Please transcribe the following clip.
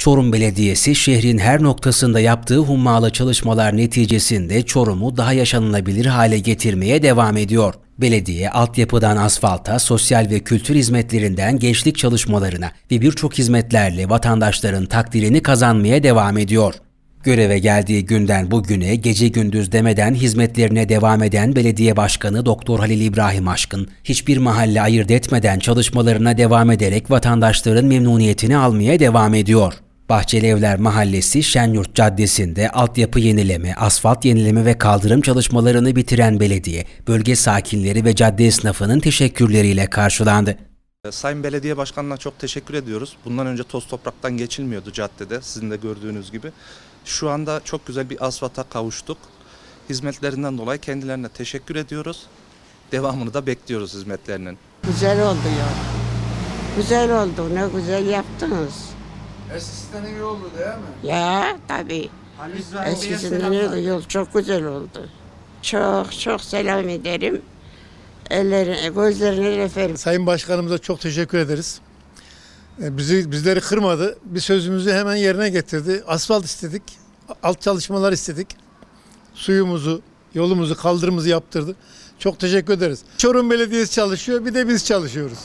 Çorum Belediyesi şehrin her noktasında yaptığı hummalı çalışmalar neticesinde Çorum'u daha yaşanılabilir hale getirmeye devam ediyor. Belediye altyapıdan asfalta, sosyal ve kültür hizmetlerinden gençlik çalışmalarına ve birçok hizmetlerle vatandaşların takdirini kazanmaya devam ediyor. Göreve geldiği günden bugüne gece gündüz demeden hizmetlerine devam eden Belediye Başkanı Doktor Halil İbrahim Aşkın hiçbir mahalle ayırt etmeden çalışmalarına devam ederek vatandaşların memnuniyetini almaya devam ediyor. Bahçelievler Mahallesi Şenyurt Caddesi'nde altyapı yenileme, asfalt yenileme ve kaldırım çalışmalarını bitiren belediye, bölge sakinleri ve cadde esnafının teşekkürleriyle karşılandı. E, Sayın Belediye Başkanı'na çok teşekkür ediyoruz. Bundan önce toz topraktan geçilmiyordu caddede sizin de gördüğünüz gibi. Şu anda çok güzel bir asfalta kavuştuk. Hizmetlerinden dolayı kendilerine teşekkür ediyoruz. Devamını da bekliyoruz hizmetlerinin. Güzel oldu ya. Güzel oldu. Ne güzel yaptınız. Eskisinden iyi oldu değil mi? Ya tabii. Eskisinden iyi yol çok güzel oldu. Çok çok selam ederim. Ellerine, gözlerine öperim. Sayın Başkanımıza çok teşekkür ederiz. E, Bizi bizleri kırmadı. Bir sözümüzü hemen yerine getirdi. Asfalt istedik. Alt çalışmalar istedik. Suyumuzu, yolumuzu, kaldırımızı yaptırdı. Çok teşekkür ederiz. Çorum Belediyesi çalışıyor, bir de biz çalışıyoruz.